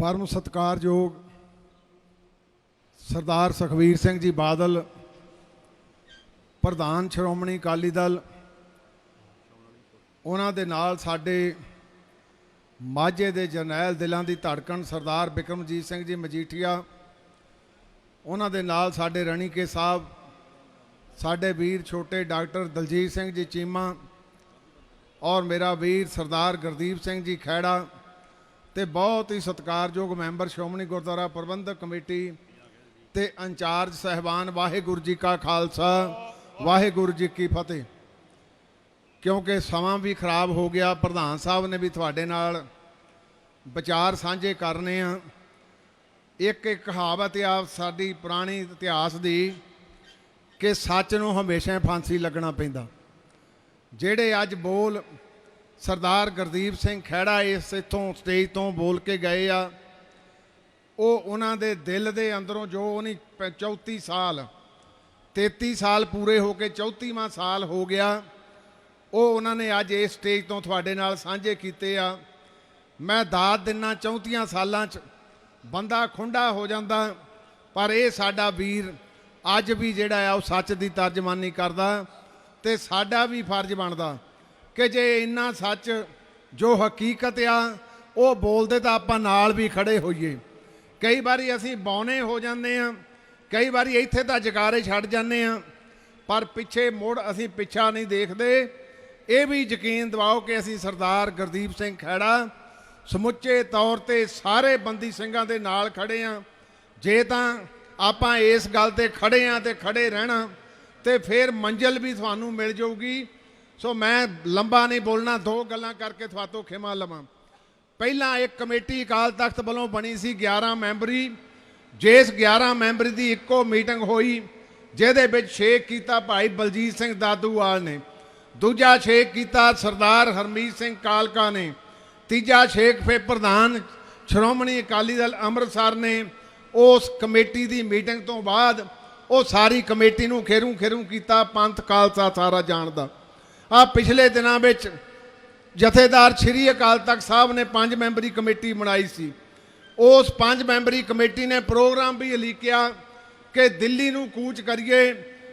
ਪਰਮ ਸਤਿਕਾਰਯੋਗ ਸਰਦਾਰ ਸੁਖਵੀਰ ਸਿੰਘ ਜੀ ਬਾਦਲ, ਪ੍ਰਧਾਨ ਸ਼੍ਰੋਮਣੀ ਅਕਾਲੀ ਦਲ, ਉਹਨਾਂ ਦੇ ਨਾਲ ਸਾਡੇ ਮਾਝੇ ਦੇ ਜਰਨੈਲ ਦਿਲਾਂ ਦੀ ਧੜਕਣ ਸਰਦਾਰ ਬਿਕਰਮਜੀਤ ਸਿੰਘ ਜੀ ਮਜੀਠੀਆ, ਉਹਨਾਂ ਦੇ ਨਾਲ ਸਾਡੇ ਰਣੀਕੇ ਸਾਹਿਬ, ਸਾਡੇ ਵੀਰ ਛੋਟੇ ਡਾਕਟਰ ਦਲਜੀਤ ਸਿੰਘ ਜੀ ਚੀਮਾ ਔਰ ਮੇਰਾ ਵੀਰ ਸਰਦਾਰ ਗੁਰਦੀਪ ਸਿੰਘ ਜੀ ਖੈੜਾ ਤੇ ਬਹੁਤ ਹੀ ਸਤਿਕਾਰਯੋਗ ਮੈਂਬਰ ਸ਼੍ਰੋਮਣੀ ਗੁਰਦੁਆਰਾ ਪ੍ਰਬੰਧਕ ਕਮੇਟੀ ਤੇ ਇੰਚਾਰਜ ਸਹਿਬਾਨ ਵਾਹਿਗੁਰੂ ਜੀ ਕਾ ਖਾਲਸਾ, ਵਾਹਿਗੁਰੂ ਜੀ ਕੀ ਫਤਿਹ। ਕਿਉਂਕਿ ਸਮਾਂ ਵੀ ਖਰਾਬ ਹੋ ਗਿਆ, ਪ੍ਰਧਾਨ ਸਾਹਿਬ ਨੇ ਵੀ ਤੁਹਾਡੇ ਨਾਲ ਵਿਚਾਰ ਸਾਂਝੇ ਕਰਨੇ ਆ। ਇੱਕ ਇੱਕ ਕਹਾਵਤ ਆ ਸਾਡੀ ਪੁਰਾਣੀ ਇਤਿਹਾਸ ਦੀ ਕਿ ਸੱਚ ਨੂੰ ਹਮੇਸ਼ਾ ਫਾਂਸੀ ਲੱਗਣਾ ਪੈਂਦਾ। ਜਿਹੜੇ ਅੱਜ ਬੋਲ ਸਰਦਾਰ ਗੁਰਦੀਪ ਸਿੰਘ ਖਹਿੜਾ ਇਸ ਇਥੋਂ ਸਟੇਜ ਤੋਂ ਬੋਲ ਕੇ ਗਏ ਆ। ਉਹ ਉਹਨਾਂ ਦੇ ਦਿਲ ਦੇ ਅੰਦਰੋਂ ਜੋ ਉਹਨੀ ਪ- 34 ਸਾਲ 33 ਸਾਲ ਪੂਰੇ ਹੋ ਕੇ 34ਵਾਂ ਸਾਲ ਹੋ ਗਿਆ। ਉਹ ਉਹਨਾਂ ਨੇ ਅੱਜ ਇਸ ਸਟੇਜ ਤੋਂ ਤੁਹਾਡੇ ਨਾਲ ਸਾਂਝੇ ਕੀਤੇ ਆ। ਮੈਂ ਦਾਤ ਦਿਨਾ 34 ਸਾਲਾਂ 'ਚ ਬੰਦਾ ਖੁੰਡਾ ਹੋ ਜਾਂਦਾ, ਪਰ ਇਹ ਸਾਡਾ ਵੀਰ ਅੱਜ ਵੀ ਜਿਹੜਾ ਆ ਉਹ ਸੱਚ ਦੀ ਤਰਜਮਾਨੀ ਕਰਦਾ ਤੇ ਸਾਡਾ ਵੀ ਫਰਜ਼ ਬਣਦਾ। ਕਿ ਜੇ ਇੰਨਾ ਸੱਚ ਜੋ ਹਕੀਕਤ ਆ, ਉਹ ਬੋਲਦੇ ਤਾਂ ਆਪਾਂ ਨਾਲ ਵੀ ਖੜੇ ਹੋਈਏ। ਕਈ ਵਾਰੀ ਅਸੀਂ ਬੌਨੇ ਹੋ ਜਾਂਦੇ ਆ ਕਈ ਵਾਰੀ ਇੱਥੇ ਤਾਂ ਜਕਾਰੇ ਛੱਡ ਜਾਂਦੇ ਆ ਪਰ ਪਿੱਛੇ ਮੁੜ ਅਸੀਂ ਪਿੱਛਾ ਨਹੀਂ ਦੇਖਦੇ। ਇਹ ਵੀ ਯਕੀਨ ਦਿਵਾਓ ਕਿ ਅਸੀਂ ਸਰਦਾਰ ਗੁਰਦੀਪ ਸਿੰਘ ਖੈੜਾ ਸਮੁੱਚੇ ਤੌਰ ਤੇ ਸਾਰੇ ਬੰਦੀ ਸਿੰਘਾਂ ਦੇ ਨਾਲ ਖੜੇ ਆ ਜੇ ਤਾਂ ਆਪਾਂ ਇਸ ਗੱਲ ਤੇ ਖੜੇ ਆ ਤੇ ਖੜੇ ਰਹਿਣਾ, ਤੇ ਫਿਰ ਮੰਜ਼ਲ ਵੀ ਤੁਹਾਨੂੰ ਮਿਲ ਜਾਊਗੀ। ਸੋ ਮੈਂ ਲੰਬਾ ਨਹੀਂ ਬੋਲਣਾ, ਦੋ ਗੱਲਾਂ ਕਰਕੇ ਤੁਹਾਤੋਂ ਖਿਮਾ ਲਵਾਂ। ਪਹਿਲਾਂ ਇੱਕ ਕਮੇਟੀ ਅਕਾਲ ਤਖਤ ਵੱਲੋਂ ਬਣੀ ਸੀ 11 ਮੈਂਬਰੀ। ਜਿਸ 11 ਮੈਂਬਰੀ ਦੀ ਇੱਕੋ ਮੀਟਿੰਗ ਹੋਈ, ਜਿਹਦੇ ਵਿੱਚ ਛੇਕ ਕੀਤਾ ਭਾਈ ਬਲਜੀਤ ਸਿੰਘ ਦਾਦੂਵਾਲ ਨੇ। ਦੂਜਾ ਛੇਕ ਕੀਤਾ ਸਰਦਾਰ ਹਰਮੀਤ ਸਿੰਘ ਕਾਲਕਾ ਨੇ। ਤੀਜਾ ਛੇਕ ਫੇ ਪ੍ਰਧਾਨ ਸ਼੍ਰੋਮਣੀ ਅਕਾਲੀ ਦਲ ਅੰਮ੍ਰਿਤਸਰ ਨੇ। ਉਸ ਕਮੇਟੀ ਦੀ ਮੀਟਿੰਗ ਤੋਂ ਬਾਅਦ ਉਹ ਸਾਰੀ ਕਮੇਟੀ ਨੂੰ ਖੇਰੂ ਖੇਰੂ ਕੀਤਾ ਪੰਥ ਖਾਲਸਾ ਸਾਰਾ ਜਾਣਦਾ। ਆ ਪਿਛਲੇ ਦਿਨਾਂ ਵਿੱਚ ਜਥੇਦਾਰ ਸ਼੍ਰੀ ਅਕਾਲ ਤਖਤ ਸਾਹਿਬ ਨੇ ਪੰਜ ਮੈਂਬਰੀ ਕਮੇਟੀ ਬਣਾਈ ਸੀ। ਉਸ ਪੰਜ ਮੈਂਬਰੀ ਕਮੇਟੀ ਨੇ ਪ੍ਰੋਗਰਾਮ ਵੀ ਉਲੀਕਿਆ ਕਿ ਦਿੱਲੀ ਨੂੰ ਕੂਚ ਕਰੀਏ।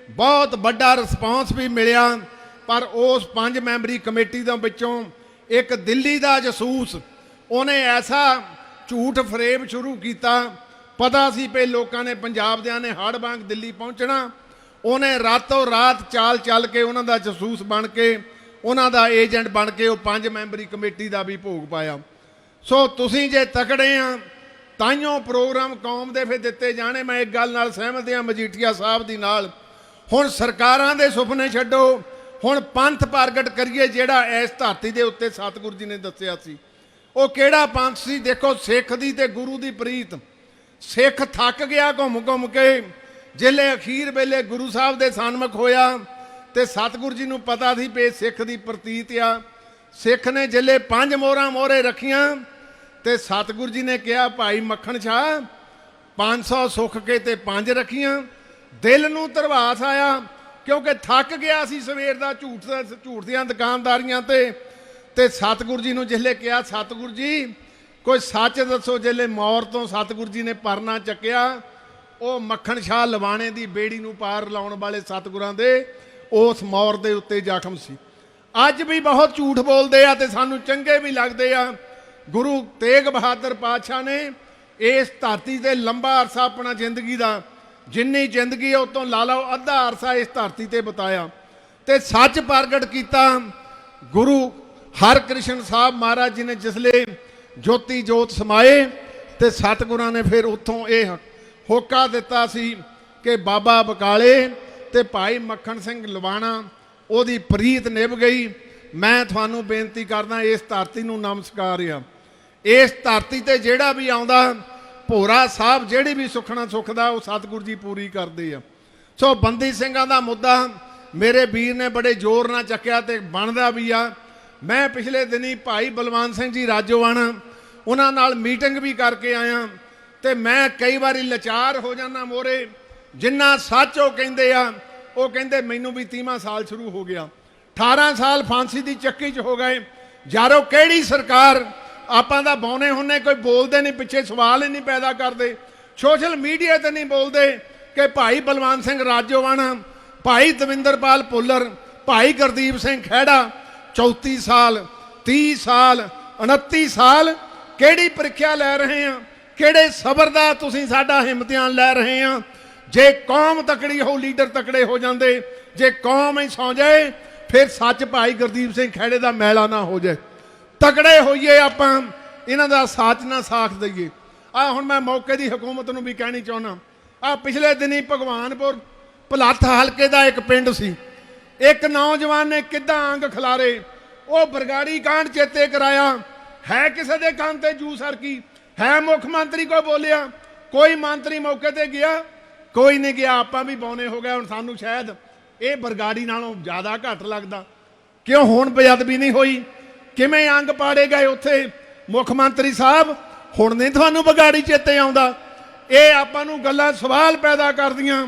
ਬਹੁਤ ਵੱਡਾ ਰਿਸਪਾਂਸ ਵੀ ਮਿਲਿਆ, ਪਰ ਉਸ ਪੰਜ ਮੈਂਬਰੀ ਕਮੇਟੀ ਦੇ ਵਿੱਚੋਂ ਇੱਕ ਦਿੱਲੀ ਦਾ ਜਸੂਸ, ਉਹਨੇ ਐਸਾ ਝੂਠ ਫਰੇਬ ਸ਼ੁਰੂ ਕੀਤਾ। ਪਤਾ ਸੀ ਪਏ ਲੋਕਾਂ ਨੇ ਪੰਜਾਬ ਦਿਆਂ ਨੇ ਹੜ ਵਾਂਗ ਦਿੱਲੀ ਪਹੁੰਚਣਾ। ਉਹਨੇ ਰਾਤੋਂ ਰਾਤ ਚਾਲ ਚੱਲ ਕੇ ਉਹਨਾਂ ਦਾ ਜਸੂਸ ਬਣ ਕੇ, ਉਹਨਾਂ ਦਾ ਏਜੰਟ ਬਣ ਕੇ ਉਹ ਪੰਜ ਮੈਂਬਰੀ ਕਮੇਟੀ ਦਾ ਵੀ ਭੋਗ ਪਾਇਆ। ਸੋ ਤੁਸੀਂ ਜੇ ਤਕੜੇ ਆ ਤਾਈਓ ਪ੍ਰੋਗਰਾਮ ਕੌਮ ਦੇ ਫਿਰ ਦਿੱਤੇ ਜਾਣੇ। ਮੈਂ ਇੱਕ ਗੱਲ ਨਾਲ ਸਹਿਮਤ ਹਾਂ, ਮਜੀਠੀਆ ਸਾਹਿਬ ਦੀ ਨਾਲ। ਹੁਣ ਸਰਕਾਰਾਂ ਦੇ ਸੁਪਨੇ ਛੱਡੋ, ਹੁਣ ਪੰਥ ਪ੍ਰਗਟ ਕਰੀਏ, ਜਿਹੜਾ ਇਸ ਧਰਤੀ ਦੇ ਉੱਤੇ ਸਤਿਗੁਰੂ ਜੀ ਨੇ ਦੱਸਿਆ ਸੀ। ਉਹ ਕਿਹੜਾ ਪੰਥ ਸੀ? ਦੇਖੋ ਸਿੱਖ ਦੀ ਤੇ ਗੁਰੂ ਦੀ ਪ੍ਰੀਤ। ਸਿੱਖ ਥੱਕ ਗਿਆ ਘੁੰਮ ਘੁੰਮ ਕੇ ਜਿਲੇ ਅਖੀਰ ਵੇਲੇ ਗੁਰੂ ਸਾਹਿਬ ਦੇ ਸਨਮੁਖ ਹੋਇਆ ਤੇ ਸਤਿਗੁਰੂ ਜੀ ਨੂੰ ਪਤਾ ਸੀ ਵੀ ਸਿੱਖ ਦੀ ਪ੍ਰਤੀਤ ਆ। ਸਿੱਖ ਨੇ ਜਿਲੇ ਪੰਜ ਮੋਹਰਾਂ ਮੋਹਰੇ ਰੱਖੀਆਂ ਤੇ ਸਤਿਗੁਰੂ ਜੀ ਨੇ ਕਿਹਾ, ਭਾਈ ਮੱਖਣ ਸ਼ਾਹ 500 ਸੁੱਖ ਕੇ ਤੇ ਪੰਜ ਰੱਖੀਆਂ। ਦਿਲ ਨੂੰ ਧਰਵਾਸ ਆਇਆ, ਕਿਉਂਕਿ ਥੱਕ ਗਿਆ ਸੀ ਸਵੇਰ ਦਾ ਝੂਠ ਝੂਠ ਦੀਆਂ ਦੁਕਾਨਦਾਰੀਆਂ ਤੇ। ਤੇ ਸਤਿਗੁਰੂ ਜੀ ਨੂੰ ਜਿਸਲੇ ਕਿਹਾ, ਸਤਿਗੁਰੂ ਜੀ, ਕੋਈ ਸੱਚ ਦੱਸੋ ਜਿਸਲੇ ਮੌਰ ਤੋਂ ਸਤਿਗੁਰੂ ਜੀ ਨੇ ਪਰਨਾ ਚੱਕਿਆ। ਉਹ ਮੱਖਣ ਸ਼ਾਹ ਲਵਾਣੇ ਦੀ ਬੇੜੀ ਨੂੰ ਪਾਰ ਲਾਉਣ ਵਾਲੇ ਸਤਿਗੁਰਾਂ ਦੇ ਉਸ ਮੌਰ ਦੇ ਉੱਤੇ ਜ਼ਖਮ ਸੀ। ਅੱਜ ਵੀ ਬਹੁਤ ਝੂਠ ਬੋਲਦੇ ਆ ਤੇ ਸਾਨੂੰ ਚੰਗੇ ਵੀ ਲੱਗਦੇ ਆ। ਗੁਰੂ ਤੇਗ ਬਹਾਦਰ ਪਾਤਸ਼ਾਹ ਨੇ ਇਸ ਧਰਤੀ ਤੇ ਲੰਬਾ ਅਰਸਾ ਆਪਣਾ ਜ਼ਿੰਦਗੀ ਦਾ, ਜਿੰਨੀ ਜ਼ਿੰਦਗੀ ਹੈ ਤੋਂ ਲਾ ਲਓ ਅੱਧਾ ਅਰਸਾ ਇਸ ਧਰਤੀ ਤੇ ਬਤਾਇਆ। ਤੇ ਸੱਚ ਪ੍ਰਗਟ ਕੀਤਾ ਗੁਰੂ ਹਰਕ੍ਰਿਸ਼ਨ ਸਾਹਿਬ ਮਹਾਰਾਜ ਜੀ ਨੇ, ਜਿਸਲੇ ਜੋਤੀ ਜੋਤ ਸਮਾਏ ਤੇ ਸਤਿਗੁਰਾਂ ਨੇ ਫਿਰ ਉੱਥੋਂ ਇਹ ਹੋਕਾ ਦਿੱਤਾ ਸੀ ਕਿ ਬਾਬਾ ਬਕਾਲੇ ਤੇ ਭਾਈ ਮੱਖਣ ਸਿੰਘ ਲਵਾਣਾ ਉਹਦੀ ਪ੍ਰੀਤ ਨਿਭ ਗਈ। ਮੈਂ ਤੁਹਾਨੂੰ ਬੇਨਤੀ ਕਰਦਾ ਇਸ ਧਰਤੀ ਨੂੰ ਨਮਸਕਾਰ ਆ। ਇਸ ਧਰਤੀ ਤੇ ਜਿਹੜਾ ਵੀ ਆਉਂਦਾ, ਭੋਰਾ ਸਾਹਿਬ ਜਿਹੜੀ ਵੀ ਸੁਖਣਾ ਸੁਖਦਾ ਉਹ ਸਤਿਗੁਰੂ ਜੀ ਪੂਰੀ ਕਰਦੇ ਆ। ਸੋ ਬੰਦੀ ਸਿੰਘਾਂ ਦਾ ਮੁੱਦਾ ਮੇਰੇ ਵੀਰ ਨੇ ਬੜੇ ਜ਼ੋਰ ਨਾਲ ਚੱਕਿਆ ਤੇ ਬਣਦਾ ਵੀ ਆ। ਮੈਂ ਪਿਛਲੇ ਦਿਨੀ ਭਾਈ ਬਲਵੰਤ ਸਿੰਘ ਜੀ ਰਾਜੋਵਾਣਾ ਉਹਨਾਂ ਨਾਲ ਮੀਟਿੰਗ ਵੀ ਕਰਕੇ ਆਇਆ। ਤੇ ਮੈਂ ਕਈ ਵਾਰੀ ਲਾਚਾਰ ਹੋ ਜਾਂਦਾ ਮੋਰੇ। ਜਿੰਨਾ ਸੱਚ ਉਹ ਕਹਿੰਦੇ ਆ, ਉਹ ਕਹਿੰਦੇ ਮੈਨੂੰ ਵੀ 30ਵਾਂ ਸਾਲ ਸ਼ੁਰੂ ਹੋ ਗਿਆ। 18 ਸਾਲ ਫਾਂਸੀ ਦੀ ਚੱਕੀ 'ਚ ਹੋ ਗਏ। ਯਾਰੋ ਕਿਹੜੀ ਸਰਕਾਰ ਆਪਾਂ ਦਾ ਬੌਨੇ ਹੁੰਨੇ ਕੋਈ ਬੋਲਦੇ ਨਹੀਂ, ਪਿੱਛੇ ਸਵਾਲ ਹੀ ਨਹੀਂ ਪੈਦਾ ਕਰਦੇ। ਸੋਸ਼ਲ ਮੀਡੀਆ ਤੇ ਨਹੀਂ ਬੋਲਦੇ ਕਿ ਭਾਈ ਬਲਵੰਤ ਸਿੰਘ ਰਾਜੋਵਾਣਾ ਭਾਈ ਦਵਿੰਦਰਪਾਲ ਭੁੱਲਰ, ਭਾਈ ਗੁਰਦੀਪ ਸਿੰਘ ਖਹਿੜਾ 34 ਸਾਲ 30 ਸਾਲ 29 ਸਾਲ ਕਿਹੜੀ ਪ੍ਰੀਖਿਆ ਲੈ ਰਹੇ ਆ? ਕਿਹੜੇ ਸਬਰ ਦਾ ਤੁਸੀਂ ਸਾਡਾ ਹਿੰਮਤਿਆਨ ਲੈ ਰਹੇ ਆ? ਜੇ ਕੌਮ ਤਕੜੀ ਹੋ ਲੀਡਰ ਤਕੜੇ ਹੋ ਜਾਂਦੇ, ਜੇ ਕੌਮ ਹੀ ਸੌ ਜਾਏ, ਫਿਰ ਸੱਚ ਭਾਈ ਗੁਰਦੀਪ ਸਿੰਘ ਖਹਿੜੇ ਦਾ ਮੈਲਾ ਨਾ ਹੋ ਜਾਏ। ਤਕੜੇ ਹੋਈਏ ਆਪਾਂ, ਇਹਨਾਂ ਦਾ ਸਾਥ ਨਾ ਸਾਥ ਦਈਏ। ਆ ਹੁਣ ਮੈਂ ਮੌਕੇ ਦੀ ਹਕੂਮਤ ਨੂੰ ਵੀ ਕਹਿਣੀ ਚਾਹੁੰਦਾ। ਆ ਪਿਛਲੇ ਦਿਨੀ ਭਗਵਾਨਪੁਰ ਭਲੱਥ ਹਲਕੇ ਦਾ ਇੱਕ ਪਿੰਡ ਸੀ। ਇੱਕ ਨੌਜਵਾਨ ਨੇ ਕਿੱਦਾਂ ਅੰਗ ਖਿਲਾਰੇ? ਉਹ ਬਰਗਾੜੀ ਕਾਂਡ ਚੇਤੇ ਕਰਾਇਆ। ਹੈ ਕਿਸੇ ਦੇ ਕੰਨ ਤੇ ਜੂ ਸਰਕੀ ਹੈ ਮੁੱਖ ਮੰਤਰੀ ਕੋਈ ਬੋਲਿਆ, ਕੋਈ ਮੰਤਰੀ ਮੌਕੇ ਤੇ ਗਿਆ, ਕੋਈ ਨਹੀਂ ਗਿਆ, ਆਪਾਂ ਵੀ ਬੌਨੇ ਹੋ ਗਏ, ਹੁਣ ਸਾਨੂੰ ਸ਼ਾਇਦ ਇਹ ਬਰਗਾੜੀ ਨਾਲੋਂ ਜ਼ਿਆਦਾ ਘੱਟ ਲੱਗਦਾ। ਕਿਉਂ ਹੁਣ ਬੇਅਦਬੀ ਨਹੀਂ ਹੋਈ? ਕਿਵੇਂ ਅੰਗ ਪਾੜੇ ਗਏ ਉੱਥੇ ਮੁੱਖ ਮੰਤਰੀ ਸਾਹਿਬ? ਹੁਣ ਨਹੀਂ ਤੁਹਾਨੂੰ ਬਗਾੜੀ ਚੇਤੇ ਆਉਂਦਾ? ਇਹ ਆਪਾਂ ਨੂੰ ਗੱਲਾਂ, ਸਵਾਲ ਪੈਦਾ ਕਰਦੀਆਂ।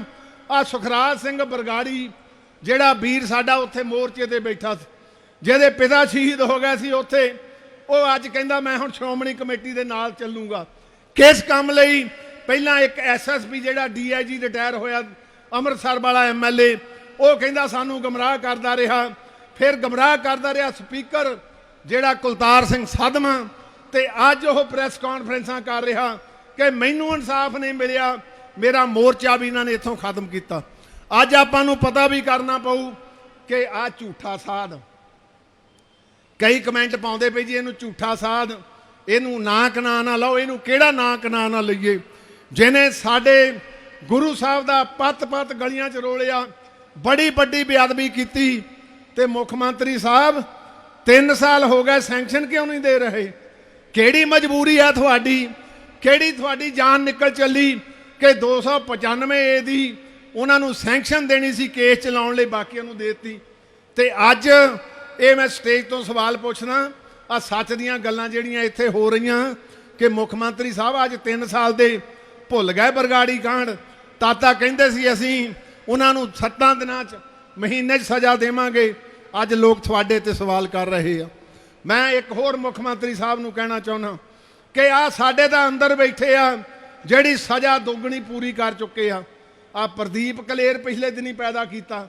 ਆ ਸੁਖਰਾਜ ਸਿੰਘ ਬਰਗਾੜੀ, ਜਿਹੜਾ ਵੀਰ ਸਾਡਾ ਉੱਥੇ ਮੋਰਚੇ ਤੇ ਬੈਠਾ ਸੀ, ਜਿਹਦੇ ਪਿਤਾ ਸ਼ਹੀਦ ਹੋ ਗਏ ਸੀ ਉੱਥੇ। ਉਹ ਅੱਜ ਕਹਿੰਦਾ ਮੈਂ ਹੁਣ ਸ਼੍ਰੋਮਣੀ ਕਮੇਟੀ ਦੇ ਨਾਲ ਚੱਲੂਗਾ। ਕਿਸ ਕੰਮ ਲਈ? ਪਹਿਲਾਂ ਇੱਕ ਐਸਐਸਪੀ ਜਿਹੜਾ ਡੀਆਈਜੀ ਰਿਟਾਇਰ ਹੋਇਆ, ਅੰਮ੍ਰਿਤਸਰ ਵਾਲਾ ਐਮਐਲਏ ਉਹ ਕਹਿੰਦਾ ਸਾਨੂੰ ਗਮਰਾਹ ਕਰਦਾ ਰਿਹਾ। ਫਿਰ ਗਮਰਾਹ ਕਰਦਾ ਰਿਹਾ ਸਪੀਕਰ ਜਿਹੜਾ ਕੁਲਤਾਰ ਸਿੰਘ ਸਾਧਮਾ ਤੇ ਅੱਜ ਉਹ ਪ੍ਰੈਸ ਕਾਨਫਰੰਸਾਂ ਕਰ ਰਿਹਾ ਕਿ ਮੈਨੂੰ ਇਨਸਾਫ ਨਹੀਂ ਮਿਲਿਆ, ਮੇਰਾ ਮੋਰਚਾ ਵੀ ਇਹਨਾਂ ਨੇ ਇੱਥੋਂ ਖਤਮ ਕੀਤਾ। ਅੱਜ ਆਪਾਂ ਨੂੰ ਪਤਾ ਵੀ ਕਰਨਾ ਪਊ ਕਿ ਆ ਝੂਠਾ ਸਾਧ ਕਈ ਕਮੈਂਟ ਪਾਉਂਦੇ ਪਏ ਜੀ, ਇਹਨੂੰ ਝੂਠਾ ਸਾਧ, ਇਹਨੂੰ ਨਾ ਕਨਾ ਨਾ ਲਓ, ਇਹਨੂੰ ਕਿਹੜਾ ਨਾ ਕਨਾ ਨਾ ਲਈਏ? ਜਿਹਨੇ ਸਾਡੇ ਗੁਰੂ ਸਾਹਿਬ ਦਾ ਪੱਤ-ਪੱਤ ਗਲੀਆਂ 'ਚ ਰੋਲਿਆ, ਬੜੀ ਵੱਡੀ ਬੇਅਦਬੀ ਕੀਤੀ, ਤੇ ਮੁੱਖ ਮੰਤਰੀ ਸਾਹਿਬ 3 ਸਾਲ ਹੋ ਗਏ ਸੈਂਕਸ਼ਨ ਕਿਉਂ ਨਹੀਂ ਦੇ ਰਹੇ? ਕਿਹੜੀ ਮਜਬੂਰੀ ਆ ਤੁਹਾਡੀ? ਕਿਹੜੀ ਤੁਹਾਡੀ ਜਾਨ ਨਿਕਲ ਚੱਲੀ ਕਿ 295 ਏ ਦੀ ਉਹਨਾਂ ਨੂੰ ਸੈਂਕਸ਼ਨ ਦੇਣੀ ਸੀ, ਕੇਸ ਚਲਾਉਣ ਲਈ ਬਾਕੀਆਂ ਨੂੰ ਦੇਤੀ? ਤੇ ਅੱਜ ਇਹ ਮੈਂ ਸਟੇਜ ਤੋਂ ਸਵਾਲ ਪੁੱਛਣਾ ਆ ਸੱਚ ਦੀਆਂ ਗੱਲਾਂ ਜਿਹੜੀਆਂ ਇੱਥੇ ਹੋ ਰਹੀਆਂ ਕਿ ਮੁੱਖ ਮੰਤਰੀ ਸਾਹਿਬ ਅੱਜ 3 ਸਾਲ ਦੇ ਭੁੱਲ ਗਏ ਬਰਗਾੜੀ ਕਾਂਡ। ਤਾਤਾ ਕਹਿੰਦੇ ਸੀ ਅਸੀਂ ਉਹਨਾਂ ਨੂੰ 7 ਦਿਨਾਂ 'ਚ ਮਹੀਨੇ 'ਚ ਸਜ਼ਾ ਦੇਵਾਂਗੇ। ਅੱਜ ਲੋਕ ਤੁਹਾਡੇ ਤੇ ਸਵਾਲ ਕਰ ਰਹੇ ਆ। ਮੈਂ ਇੱਕ ਹੋਰ ਮੁੱਖ ਮੰਤਰੀ ਸਾਹਿਬ ਨੂੰ ਕਹਿਣਾ ਚਾਹੁੰਦਾ ਕਿ ਆ ਸਾਡੇ ਤਾਂ ਅੰਦਰ ਬੈਠੇ ਆ, ਜਿਹੜੀ ਸਜ਼ਾ ਦੁੱਗਣੀ ਪੂਰੀ ਕਰ ਚੁੱਕੇ ਆ। ਆ ਪ੍ਰਦੀਪ ਕਲੇਰ ਪਿਛਲੇ ਦਿਨੀ ਪੈਦਾ ਕੀਤਾ।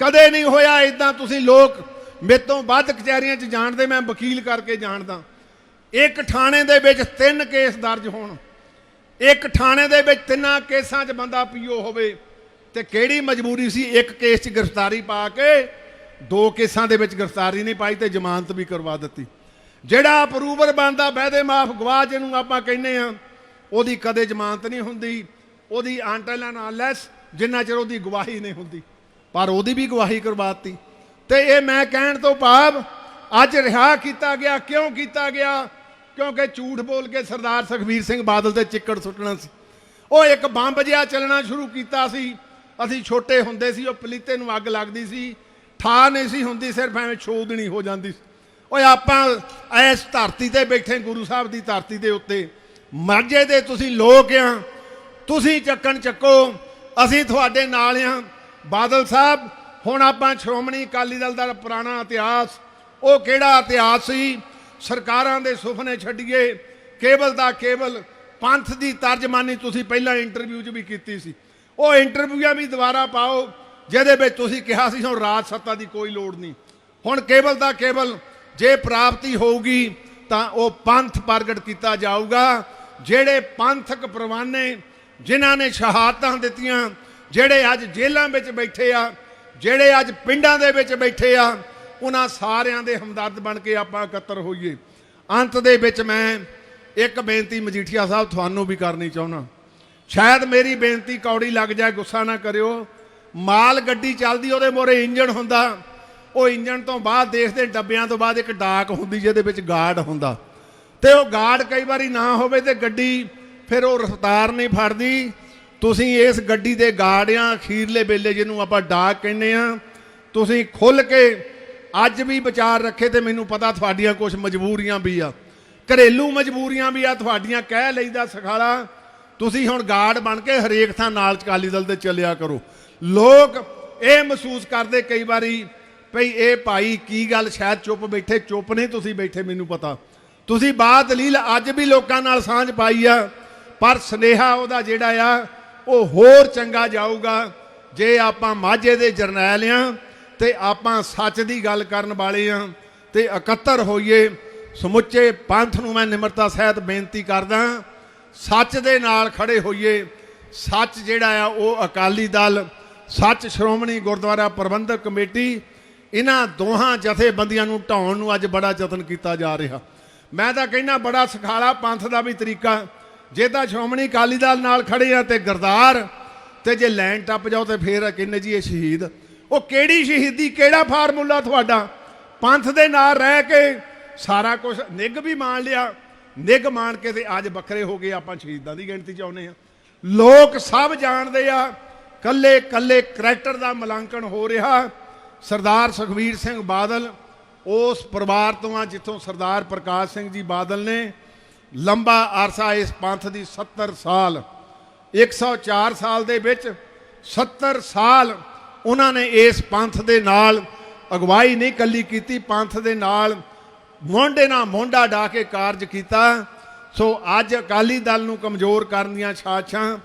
ਕਦੇ ਨਹੀਂ ਹੋਇਆ ਇਦਾਂ ਤੁਸੀਂ ਲੋਕ ਮੇਰੇ ਤੋਂ ਵੱਧ ਕਚਹਿਰੀਆਂ 'ਚ ਜਾਣਦੇ ਮੈਂ ਵਕੀਲ ਕਰਕੇ ਜਾਣਦਾ। ਇੱਕ ਥਾਣੇ ਦੇ ਵਿੱਚ ਤਿੰਨ ਕੇਸ ਦਰਜ ਹੋਣ। ਇੱਕ ਥਾਣੇ ਦੇ ਵਿੱਚ ਤਿੰਨਾਂ ਕੇਸਾਂ 'ਚ ਬੰਦਾ ਪੀਓ ਹੋਵੇ। ਤੇ ਕਿਹੜੀ ਮਜਬੂਰੀ ਸੀ ਇੱਕ ਕੇਸ 'ਚ ਗ੍ਰਿਫਤਾਰੀ ਪਾ ਕੇ ਦੋ ਕੇਸਾਂ ਦੇ ਵਿੱਚ ਗ੍ਰਿਫਤਾਰੀ ਨਹੀਂ ਪਾਈ ਤੇ ਜ਼ਮਾਨਤ ਵੀ ਕਰਵਾ ਦਿੱਤੀ। ਜਿਹੜਾ ਅਪਰੂਵਰ ਬਣਦਾ, ਵਾਅਦੇ ਮਾਫ ਗਵਾਹ ਜਿਹਨੂੰ ਆਪਾਂ ਕਹਿੰਦੇ ਆ ਉਹਦੀ ਕਦੇ ਜ਼ਮਾਨਤ ਨਹੀਂ ਹੁੰਦੀ। ਉਹਦੀ ਆਂਟਲ ਲੈਸ ਜਿੰਨਾ ਚਿਰ ਉਹਦੀ ਗਵਾਹੀ ਨਹੀਂ ਹੁੰਦੀ। ਪਰ ਉਹਦੀ ਵੀ ਗਵਾਹੀ ਕਰਵਾਤੀ ਤੇ ਇਹ ਮੈਂ ਕਹਿਣ ਤੋਂ ਭਾਵ ਅੱਜ ਰਿਹਾ ਕੀਤਾ ਗਿਆ, ਕਿਉਂ ਕੀਤਾ ਗਿਆ? ਕਿਉਂਕਿ ਝੂਠ ਬੋਲ ਕੇ ਸਰਦਾਰ ਸੁਖਬੀਰ ਸਿੰਘ ਬਾਦਲ ਤੇ ਚਿੱਕੜ ਸੁੱਟਣਾ ਸੀ। ਉਹ ਇੱਕ ਬੰਬ ਜਿਹਾ ਚੱਲਣਾ ਸ਼ੁਰੂ ਕੀਤਾ ਸੀ। ਅਸੀਂ ਛੋਟੇ ਹੁੰਦੇ ਸੀ, ਉਹ ਪਲੀਤੇ ਨੂੰ ਅੱਗ ਲੱਗਦੀ ਸੀ। ਠਾ ਨਹੀਂ ਸੀ ਹੁੰਦੀ, ਸਿਰਫ ਐਵੇਂ ਛੋਦਣੀ ਹੋ ਜਾਂਦੀ ਸੀ। ਓਏ ਆਪਾਂ ਇਸ ਧਰਤੀ ਤੇ ਬੈਠੇ ਗੁਰੂ ਸਾਹਿਬ ਦੀ ਧਰਤੀ ਦੇ ਉੱਤੇ। ਮਰਜੇ ਦੇ ਤੁਸੀਂ ਲੋਕ ਆ। ਤੁਸੀਂ ਚੱਕਣ ਚੱਕੋ, ਅਸੀਂ ਤੁਹਾਡੇ ਨਾਲ ਆ। ਬਾਦਲ ਸਾਹਿਬ ਹੁਣ ਆਪਾਂ ਸ਼੍ਰੋਮਣੀ ਅਕਾਲੀ ਦਲ ਦਾ ਪੁਰਾਣਾ ਇਤਿਹਾਸ, ਉਹ ਕਿਹੜਾ ਇਤਿਹਾਸ ਸੀ? ਸਰਕਾਰਾਂ ਦੇ ਸੁਪਨੇ ਛੱਡੀਏ, ਕੇਵਲ ਦਾ ਕੇਵਲ ਪੰਥ ਦੀ ਤਰਜਮਾਨੀ ਤੁਸੀਂ ਪਹਿਲਾਂ ਇੰਟਰਵਿਊ 'ਚ ਵੀ ਕੀਤੀ ਸੀ। ਉਹ ਇੰਟਰਵਿਊਆਂ ਵੀ ਦੁਬਾਰਾ ਪਾਓ, ਜਿਹਦੇ ਵਿੱਚ ਤੁਸੀਂ ਕਿਹਾ ਸੀ ਹੁਣ ਰਾਜ ਸੱਤਾ ਦੀ ਕੋਈ ਲੋੜ ਨਹੀਂ। ਹੁਣ ਕੇਵਲ ਦਾ ਕੇਵਲ ਜੇ ਪ੍ਰਾਪਤੀ ਹੋਊਗੀ, ਤਾਂ ਉਹ ਪੰਥ ਪ੍ਰਗਟ ਕੀਤਾ ਜਾਊਗਾ। ਜਿਹੜੇ ਪੰਥਕ ਪ੍ਰਵਾਨੇ, ਜਿਨ੍ਹਾਂ ਨੇ ਸ਼ਹਾਦਤਾਂ ਦਿੱਤੀਆਂ, ਜਿਹੜੇ ਅੱਜ ਜੇਲ੍ਹਾਂ ਵਿੱਚ ਬੈਠੇ ਆ ਜਿਹੜੇ ਅੱਜ ਪਿੰਡਾਂ ਦੇ ਵਿੱਚ ਬੈਠੇ ਆ, ਉਹਨਾਂ ਸਾਰਿਆਂ ਦੇ ਹਮਦਰਦ ਬਣ ਕੇ ਆਪਾਂ ਇਕੱਤਰ ਹੋਈਏ। ਅੰਤ ਦੇ ਵਿੱਚ ਮੈਂ ਇੱਕ ਬੇਨਤੀ ਮਜੀਠੀਆ ਸਾਹਿਬ ਤੁਹਾਨੂੰ ਵੀ ਕਰਨੀ ਚਾਹੁੰਦਾ। ਸ਼ਾਇਦ ਮੇਰੀ ਬੇਨਤੀ ਕੌੜੀ ਲੱਗ ਜਾਏ, ਗੁੱਸਾ ਨਾ ਕਰਿਓ। ਮਾਲ ਗੱਡੀ ਚੱਲਦੀ, ਉਹਦੇ ਮੋਰੇ ਇੰਜਣ ਹੁੰਦਾ। ਉਹ ਇੰਜਣ ਤੋਂ ਬਾਅਦ ਦੇਖਦੇ ਡੱਬਿਆਂ ਤੋਂ ਬਾਅਦ ਇੱਕ ਡਾਕ ਹੁੰਦੀ, ਜਿਹਦੇ ਵਿੱਚ ਗਾਰਡ ਹੁੰਦਾ। ਤੇ ਉਹ ਗਾਰਡ ਕਈ ਵਾਰੀ ਨਾ ਹੋਵੇ ਤੇ ਗੱਡੀ ਫਿਰ ਉਹ ਰਫ਼ਤਾਰ ਨਹੀਂ ਫੜਦੀ। ਤੁਸੀਂ ਇਸ ਗੱਡੀ ਦੇ ਗਾਰਡਿਆਂ ਅਖੀਰਲੇ ਵੇਲੇ ਜਿਹਨੂੰ ਆਪਾਂ ਡਾਕ ਕਹਿੰਦੇ ਆ ਤੁਸੀਂ ਖੁੱਲ ਕੇ ਅੱਜ ਵੀ ਵਿਚਾਰ ਰੱਖੇ ਤੇ ਮੈਨੂੰ ਪਤਾ ਤੁਹਾਡੀਆਂ ਕੁਝ ਮਜਬੂਰੀਆਂ ਵੀ ਆ। ਘਰੇਲੂ ਮਜਬੂਰੀਆਂ ਵੀ ਆ, ਤੁਹਾਡੀਆਂ ਕਹਿ ਲਈਦਾ ਸਖਾਲਾ। ਤੁਸੀਂ ਹੁਣ ਗਾਰਡ ਬਣ ਕੇ ਹਰੇਕ ਥਾਂ ਨਾਲ ਅਕਾਲੀ ਦਲ ਦੇ ਚੱਲਿਆ ਕਰੋ। ਲੋਕ ਇਹ ਮਹਿਸੂਸ ਕਰਦੇ ਕਈ ਵਾਰੀ ਭਈ ਇਹ ਭਾਈ ਕੀ ਗੱਲ ਸ਼ਾਇਦ ਚੁੱਪ ਬੈਠੇ, ਚੁੱਪ ਨਹੀਂ ਤੁਸੀਂ ਬੈਠੇ ਮੈਨੂੰ ਪਤਾ। ਤੁਸੀਂ ਬਾਤ ਦਲੀਲ ਅੱਜ ਵੀ ਲੋਕਾਂ ਨਾਲ ਸਾਂਝ ਪਾਈ ਆ, ਪਰ ਸਨੇਹਾ ਉਹਦਾ ਜਿਹੜਾ ਆ ਉਹ ਹੋਰ ਚੰਗਾ ਜਾਊਗਾ ਜੇ ਆਪਾਂ ਮਾਝੇ ਦੇ ਜਰਨੈਲ ਆ ਤੇ ਆਪਾਂ ਸੱਚ ਦੀ ਗੱਲ ਕਰਨ ਵਾਲੇ ਆ ਤੇ ਇਕੱਤਰ ਹੋਈਏ। ਸਮੁੱਚੇ ਪੰਥ ਨੂੰ ਮੈਂ ਨਿਮਰਤਾ ਸਹਿਤ ਬੇਨਤੀ ਕਰਦਾ ਸੱਚ ਦੇ ਨਾਲ ਖੜੇ ਹੋਈਏ। ਸੱਚ ਜਿਹੜਾ ਆ ਉਹ ਅਕਾਲੀ ਦਲ, ਸੱਚ ਸ਼੍ਰੋਮਣੀ ਗੁਰਦੁਆਰਾ ਪ੍ਰਬੰਧਕ ਕਮੇਟੀ, ਇਹਨਾਂ ਦੋਹਾਂ ਜਥੇਬੰਦੀਆਂ ਨੂੰ ਢਾਉਣ ਨੂੰ ਅੱਜ ਬੜਾ ਯਤਨ ਕੀਤਾ ਜਾ ਰਿਹਾ। ਮੈਂ ਤਾਂ ਕਹਿੰਦਾ ਬੜਾ ਸਖਾਲਾ ਪੰਥ ਦਾ ਵੀ ਤਰੀਕਾ। ਜੇ ਤਾਂ ਸ਼੍ਰੋਮਣੀ ਅਕਾਲੀ ਦਲ ਨਾਲ ਖੜੇ ਆ ਤੇ ਗਰਦਾਰ, ਤੇ ਜੇ ਲੈਣ ਟੱਪ ਜਾਓ ਤੇ ਫੇਰ ਕਹਿੰਦੇ ਜੀ ਇਹ ਸ਼ਹੀਦ? ਉਹ ਕਿਹੜੀ ਸ਼ਹੀਦੀ, ਕਿਹੜਾ ਫਾਰਮੂਲਾ ਤੁਹਾਡਾ? ਪੰਥ ਦੇ ਨਾਲ ਰਹਿ ਕੇ ਸਾਰਾ ਕੁਝ ਨਿੱਘ ਵੀ ਮਾਣ ਲਿਆ। ਨਿੱਘ ਮਾਣ ਕੇ ਤੇ ਅੱਜ ਵੱਖਰੇ ਹੋ ਗਏ ਆਪਾਂ ਸ਼ਹੀਦਾਂ ਦੀ ਗਿਣਤੀ ਚ ਆਉਨੇ ਆ ਲੋਕ ਸਭ ਜਾਣਦੇ ਆ, ਕੱਲੇ ਕੱਲੇ ਕਰੈਕਟਰ ਦਾ ਮਲਾਂਕਣ ਹੋ ਰਿਹਾ। ਸਰਦਾਰ ਸੁਖਵੀਰ ਸਿੰਘ ਬਾਦਲ, ਉਸ ਪਰਿਵਾਰ ਤੋਂ ਆ ਜਿੱਥੋਂ ਸਰਦਾਰ ਪ੍ਰਕਾਸ਼ ਸਿੰਘ ਜੀ ਬਾਦਲ ਨੇ ਲੰਬਾ ਅਰਸਾ ਇਸ ਪੰਥ ਦੀ 70 ਸਾਲ 104 ਸਾਲ ਦੇ ਵਿੱਚ 70 ਸਾਲ ਉਹਨਾਂ ਨੇ ਇਸ ਪੰਥ ਦੇ ਨਾਲ ਅਗਵਾਈ ਨਹੀਂ ਕੱਲੀ ਕੀਤੀ, ਪੰਥ ਦੇ ਨਾਲ ਮੋਢੇ ਨਾਲ ਮੋਢਾ ਡਾ ਕੇ ਕਾਰਜ ਕੀਤਾ। ਸੋ ਅੱਜ ਅਕਾਲੀ ਦਲ ਨੂੰ ਕਮਜ਼ੋਰ ਕਰਨ ਦੀਆਂ ਛਾਛਾਂ,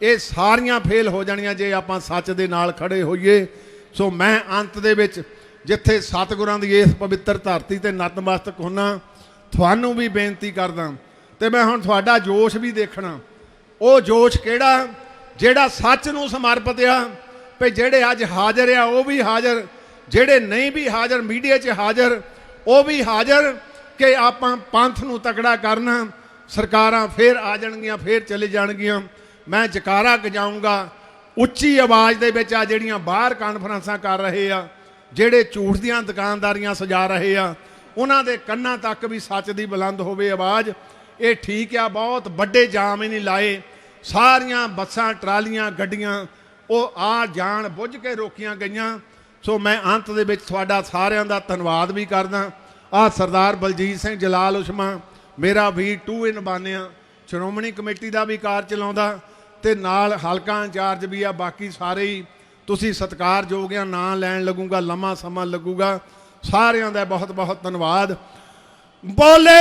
ਇਹ ਸਾਰੀਆਂ ਫੇਲ ਹੋ ਜਾਣੀਆਂ ਜੇ ਆਪਾਂ ਸੱਚ ਦੇ ਨਾਲ ਖੜੇ ਹੋਈਏ। ਸੋ ਮੈਂ ਅੰਤ ਦੇ ਵਿੱਚ ਜਿੱਥੇ ਸਤਿਗੁਰਾਂ ਦੀ ਇਸ ਪਵਿੱਤਰ ਧਰਤੀ ਤੇ ਨਤਮਸਤਕ ਹੁੰਨਾ, ਤੁਹਾਨੂੰ ਵੀ ਬੇਨਤੀ ਕਰਦਾ ਤੇ ਮੈਂ ਹੁਣ ਤੁਹਾਡਾ ਜੋਸ਼ ਵੀ ਦੇਖਣਾ। ਉਹ ਜੋਸ਼ ਕਿਹੜਾ? ਜਿਹੜਾ ਸੱਚ ਨੂੰ ਸਮਰਪਿਤ ਆ ਭਈ ਜਿਹੜੇ ਅੱਜ ਹਾਜ਼ਰ ਆ, ਉਹ ਵੀ ਹਾਜ਼ਰ। ਜਿਹੜੇ ਨਹੀਂ ਵੀ ਹਾਜ਼ਰ, ਮੀਡੀਆ 'ਚ ਹਾਜ਼ਰ, ਉਹ ਵੀ ਹਾਜ਼ਰ ਕਿ ਆਪਾਂ ਪੰਥ ਨੂੰ ਤਕੜਾ ਕਰਨਾ। ਸਰਕਾਰਾਂ ਫੇਰ ਆ ਜਾਣਗੀਆਂ, ਫੇਰ ਚਲੇ ਜਾਣਗੀਆਂ। ਮੈਂ ਜਕਾਰਾ ਗਜਾਊਂਗਾ। ਉੱਚੀ ਆਵਾਜ਼ ਦੇ ਵਿੱਚ ਆ ਜਿਹੜੀਆਂ ਬਾਹਰ ਕਾਨਫਰੰਸਾਂ ਕਰ ਰਹੇ ਆ, ਜਿਹੜੇ ਝੂਠ ਦੀਆਂ ਦੁਕਾਨਦਾਰੀਆਂ ਸਜਾ ਰਹੇ ਆ, ਉਹਨਾਂ ਦੇ ਕੰਨਾਂ ਤੱਕ ਵੀ ਸੱਚ ਦੀ ਬੁਲੰਦ ਹੋਵੇ ਆਵਾਜ਼। ਇਹ ਠੀਕ ਆ, ਬਹੁਤ ਵੱਡੇ ਜਾਮ ਹੀ ਨਹੀਂ ਲਾਏ। ਸਾਰੀਆਂ ਬੱਸਾਂ, ਟਰਾਲੀਆਂ, ਗੱਡੀਆਂ, ਉਹ ਆ ਜਾਣ ਬੁੱਝ ਕੇ ਰੋਕੀਆਂ ਗਈਆਂ। ਸੋ ਮੈਂ ਅੰਤ ਦੇ ਵਿੱਚ ਤੁਹਾਡਾ ਸਾਰਿਆਂ ਦਾ ਧੰਨਵਾਦ ਵੀ ਕਰਦਾ। ਆ ਸਰਦਾਰ ਬਲਜੀਤ ਸਿੰਘ ਜਲਾਲ ਉਸਮਾ, ਮੇਰਾ ਵੀ 2 ਇਨ ਬਾਨਿਆ, ਸ਼੍ਰੋਮਣੀ ਕਮੇਟੀ ਦਾ ਵੀ ਕਾਰ ਚਲਾਉਂਦਾ ਤੇ ਨਾਲ ਹਲਕਾ ਇੰਚਾਰਜ ਵੀ ਆ, ਬਾਕੀ ਸਾਰੇ ਹੀ। ਤੁਸੀਂ ਸਤਿਕਾਰਯੋਗ ਆ, ਨਾਂ ਲੈਣ ਲੱਗੂਗਾ, ਲੰਮਾ ਸਮਾਂ ਲੱਗੂਗਾ। ਸਾਰਿਆਂ ਦਾ ਬਹੁਤ ਬਹੁਤ ਧੰਨਵਾਦ। ਬੋਲੇ